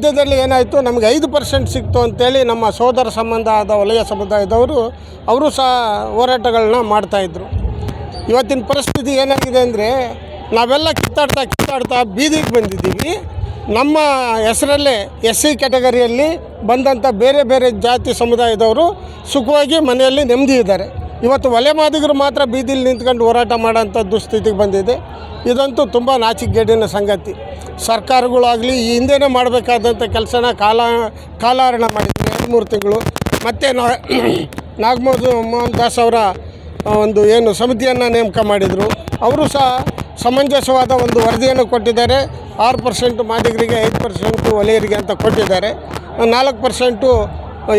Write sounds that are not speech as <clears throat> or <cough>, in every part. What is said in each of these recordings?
ಮಧ್ಯದಲ್ಲಿ ಏನಾಯಿತು? ನಮಗೆ ಐದು ಪರ್ಸೆಂಟ್ ಸಿಕ್ತು ಅಂತೇಳಿ ನಮ್ಮ ಸೋದರ ಸಂಬಂಧ ಆದ ವಲಯ ಸಮುದಾಯದವರು, ಅವರು ಸಹ ಹೋರಾಟಗಳನ್ನ ಮಾಡ್ತಾಯಿದ್ರು ಇವತ್ತಿನ ಪರಿಸ್ಥಿತಿ ಏನಾಗಿದೆ ಅಂದರೆ, ನಾವೆಲ್ಲ ಕಿತ್ತಾಡ್ತಾ ಕಿತ್ತಾಡ್ತಾ ಬೀದಿಗೆ ಬಂದಿದ್ದೀವಿ. ನಮ್ಮ ಹೆಸರಲ್ಲೇ ಎಸ್ ಸಿ ಕ್ಯಾಟಗರಿಯಲ್ಲಿ ಬಂದಂಥ ಬೇರೆ ಬೇರೆ ಜಾತಿ ಸಮುದಾಯದವರು ಸುಖವಾಗಿ ಮನೆಯಲ್ಲಿ ನೆಮ್ಮದಿ ಇದ್ದಾರೆ. ಇವತ್ತು ಒಲೆ ಮಾದಿಗರು ಮಾತ್ರ ಬೀದಿಲಿ ನಿಂತ್ಕೊಂಡು ಹೋರಾಟ ಮಾಡೋಂಥ ದುಸ್ಥಿತಿಗೆ ಬಂದಿದೆ. ಇದಂತೂ ತುಂಬ ನಾಚಿಕೆಗೇಡಿನ ಸಂಗತಿ. ಸರ್ಕಾರಗಳಾಗಲಿ ಈ ಹಿಂದೆನೇ ಮಾಡಬೇಕಾದಂಥ ಕೆಲಸನ ಕಾಲ, ಕಾಲಹರಣ ಮಾಡಿದ್ರು ಎರಡು ಮೂರು ತಿಂಗಳು. ಮತ್ತು <clears throat> ನಾಗಮೋದು ಮೋಹನ್ ದಾಸ್ ಅವರ ಒಂದು ಏನು ಸಮಿತಿಯನ್ನು ನೇಮಕ ಮಾಡಿದರು. ಅವರು ಸಹ ಸಮಂಜಸವಾದ ಒಂದು ವರದಿಯನ್ನು ಕೊಟ್ಟಿದ್ದಾರೆ. ಆರು ಪರ್ಸೆಂಟು ಮಾದಿಗರಿಗೆ, ಐದು ಪರ್ಸೆಂಟು ಒಲೆಯರಿಗೆ ಅಂತ ಕೊಟ್ಟಿದ್ದಾರೆ. ನಾಲ್ಕು ಪರ್ಸೆಂಟು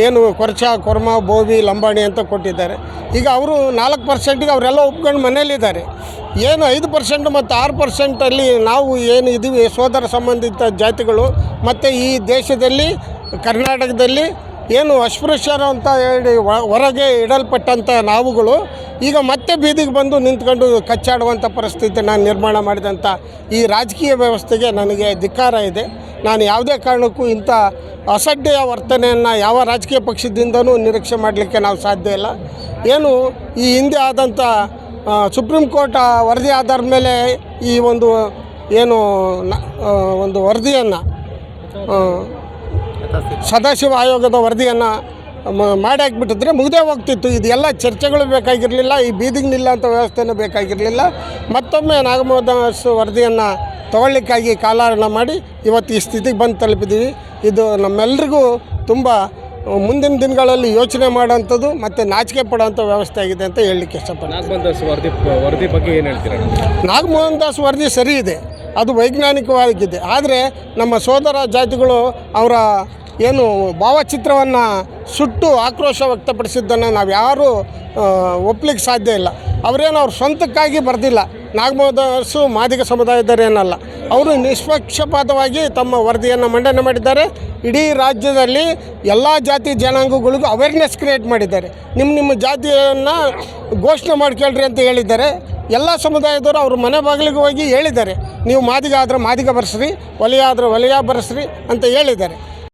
ಏನು ಕೊರ್ಚ, ಕೊರ್ಮ, ಬೋವಿ, ಲಂಬಾಣಿ ಅಂತ ಕೊಟ್ಟಿದ್ದಾರೆ. ಈಗ ಅವರು ನಾಲ್ಕು ಪರ್ಸೆಂಟಿಗೆ ಅವರೆಲ್ಲ ಒಪ್ಕೊಂಡು ಮನೇಲಿದ್ದಾರೆ ಏನು ಐದು ಪರ್ಸೆಂಟ್ ಮತ್ತು ಆರು ಪರ್ಸೆಂಟಲ್ಲಿ ನಾವು ಏನು ಇದೀವಿ ಸೋದರ ಸಂಬಂಧಿತ ಜಾತಿಗಳು, ಮತ್ತು ಈ ದೇಶದಲ್ಲಿ, ಕರ್ನಾಟಕದಲ್ಲಿ ಏನು ಅಸ್ಪೃಶ್ಯರು ಅಂತ ಹೇಳಿ ಹೊರಗೆ ಇಡಲ್ಪಟ್ಟಂಥ ನಾವುಗಳು ಈಗ ಮತ್ತೆ ಬೀದಿಗೆ ಬಂದು ನಿಂತ್ಕೊಂಡು ಕಚ್ಚಾಡುವಂಥ ಪರಿಸ್ಥಿತಿ ನಾನು ನಿರ್ಮಾಣ ಮಾಡಿದಂಥ ಈ ರಾಜಕೀಯ ವ್ಯವಸ್ಥೆಗೆ ನನಗೆ ಧಿಕ್ಕಾರ ಇದೆ. ನಾನು ಯಾವುದೇ ಕಾರಣಕ್ಕೂ ಇಂಥ ಅಸಡ್ಡೆಯ ವರ್ತನೆಯನ್ನು ಯಾವ ರಾಜಕೀಯ ಪಕ್ಷದಿಂದನೂ ನಿರೀಕ್ಷೆ ಮಾಡಲಿಕ್ಕೆ ನಾವು ಸಾಧ್ಯ ಇಲ್ಲ. ಏನು ಈ ಹಿಂದೆ ಆದಂಥ ಸುಪ್ರೀಂ ಕೋರ್ಟ್ ವರದಿ ಆಧಾರದ ಮೇಲೆ ಈ ಒಂದು, ಏನು ಒಂದು ವರದಿಯನ್ನು ಸದಾಶಿವ ಆಯೋಗದ ವರದಿಯನ್ನು ಮಾಡಿ ಹಾಕ್ಬಿಟ್ಟಿದ್ರೆ ಮುಗ್ದೇ ಹೋಗ್ತಿತ್ತು. ಇದೆಲ್ಲ ಚರ್ಚೆಗಳು ಬೇಕಾಗಿರಲಿಲ್ಲ ಈ ಬೀದಿಗೆ ನಿಲ್ಲಂಥ ವ್ಯವಸ್ಥೆನೂ ಬೇಕಾಗಿರಲಿಲ್ಲ. ಮತ್ತೊಮ್ಮೆ ನಾಗಮೋದಾಸ್ ವರದಿಯನ್ನು ತಗೊಳ್ಳಿಕ್ಕಾಗಿ ಕಾಲಹರಣ ಮಾಡಿ ಇವತ್ತು ಈ ಸ್ಥಿತಿಗೆ ಬಂದು ತಲುಪಿದ್ದೀವಿ. ಇದು ನಮ್ಮೆಲ್ರಿಗೂ ತುಂಬ ಮುಂದಿನ ದಿನಗಳಲ್ಲಿ ಯೋಚನೆ ಮಾಡೋಂಥದ್ದು ಮತ್ತು ನಾಚಿಕೆ ಪಡೋವಂಥ ವ್ಯವಸ್ಥೆ ಆಗಿದೆ ಅಂತ ಹೇಳಲಿಕ್ಕೆ ಇಷ್ಟಪಡ್ತೀನಿ. ನಾಗಮೋಹನ್ ದಾಸ್ ವರದಿ ವರದಿ ಬಗ್ಗೆ ಏನು ಹೇಳ್ತೀರಾ? ನಾಗಮೋಹನ್ ದಾಸ್ ವರದಿ ಸರಿ ಇದೆ. ಅದು ವೈಜ್ಞಾನಿಕವಾಗಿದೆ ಆದರೆ ನಮ್ಮ ಸೋದರ ಜಾತಿಗಳು ಅವರ ಏನು ಭಾವಚಿತ್ರವನ್ನು ಸುಟ್ಟು ಆಕ್ರೋಶ ವ್ಯಕ್ತಪಡಿಸಿದ್ದನ್ನು ನಾವು ಯಾರೂ ಒಪ್ಪಲಿಕ್ಕೆ ಸಾಧ್ಯ ಇಲ್ಲ. ಅವರೇನು ಅವ್ರ ಸ್ವಂತಕ್ಕಾಗಿ ಬರೆದಿಲ್ಲ. ನಾಗಮೋದರ್ಸು ಮಾದಿಗ ಸಮುದಾಯದವರೇನಲ್ಲ ಅವರು ನಿಷ್ಪಕ್ಷಪಾತವಾಗಿ ತಮ್ಮ ವರದಿಯನ್ನು ಮಂಡನೆ ಮಾಡಿದ್ದಾರೆ. ಇಡೀ ರಾಜ್ಯದಲ್ಲಿ ಎಲ್ಲ ಜಾತಿ ಜನಾಂಗಗಳಿಗೂ ಅವೇರ್ನೆಸ್ ಕ್ರಿಯೇಟ್ ಮಾಡಿದ್ದಾರೆ. ನಿಮ್ಮ ನಿಮ್ಮ ಜಾತಿಯನ್ನು ಘೋಷಣೆ ಮಾಡ್ಕೊಳ್ರಿ ಅಂತ ಹೇಳಿದ್ದಾರೆ. ಎಲ್ಲ ಸಮುದಾಯದವರು ಅವ್ರ ಮನೆ ಬಾಗಿಲಿಗೆ ಹೋಗಿ ಹೇಳಿದ್ದಾರೆ. ನೀವು ಮಾದಿಗ ಆದರೆ ಮಾದಿಗ ಬರೆಸ್ರಿ, ಒಲೆಯ ಆದರೆ ಒಲೆಯ ಬರೆಸ್ರಿ ಅಂತ ಹೇಳಿದ್ದಾರೆ.